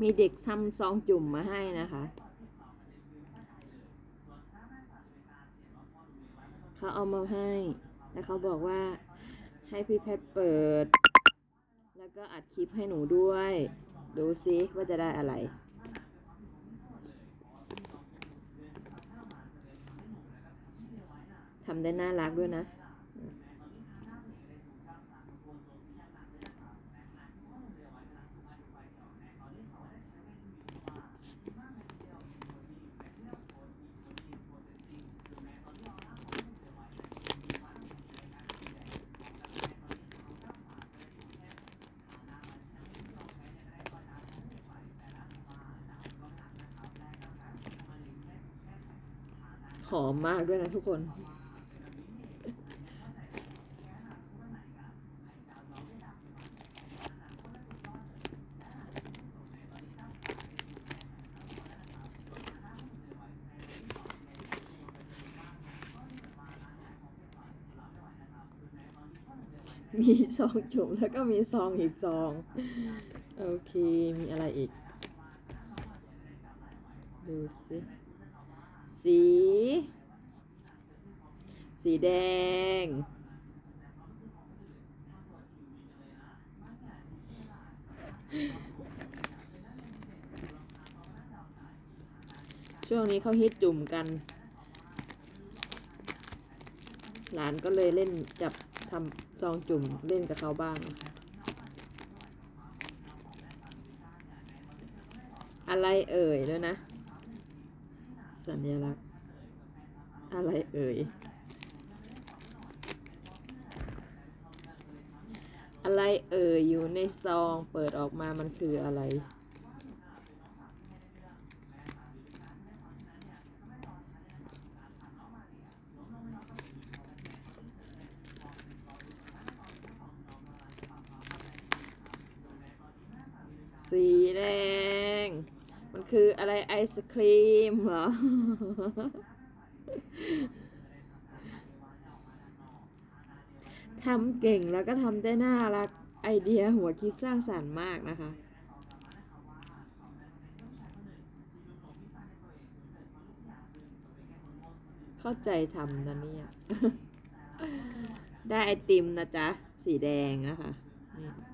มีเด็กทำซองจุ่มมาให้นะคะ เขาเอามาให้ แล้วเขาบอกว่าให้พี่แพทย์เปิด แล้วก็อัดคลิปให้หนูด้วย ดูซิว่าจะได้อะไรทำได้น่ารักด้วยนะ ห อมมากด้วยนะทุกคน มีซองจุ่มแล้วก็มีซองอีกซอง โอเค มีอะไรอีก ดูสิ สี สีแดง ช่วงนี้เขาฮิตจุ่มกัน หลานก็เลยเล่นจับทำซองจุ่มเล่นกับเขาบ้าง อะไรเอ่ยด้วยนะ สัญลักษณ์ อะไรเอ่ย อะไรเอ่ย อยู่ในซองเปิดออกมามันคืออะไร สีแดง คืออะไรไอศครีมเหรอ ทำเก่งแล้วก็ทำได้น่ารัก ไอเดียหัวคิดสร้างสรรค์มากนะคะ เข้าใจทำนะเนี่ย ได้ไอติมนะจ๊ะ สีแดงนะคะนี่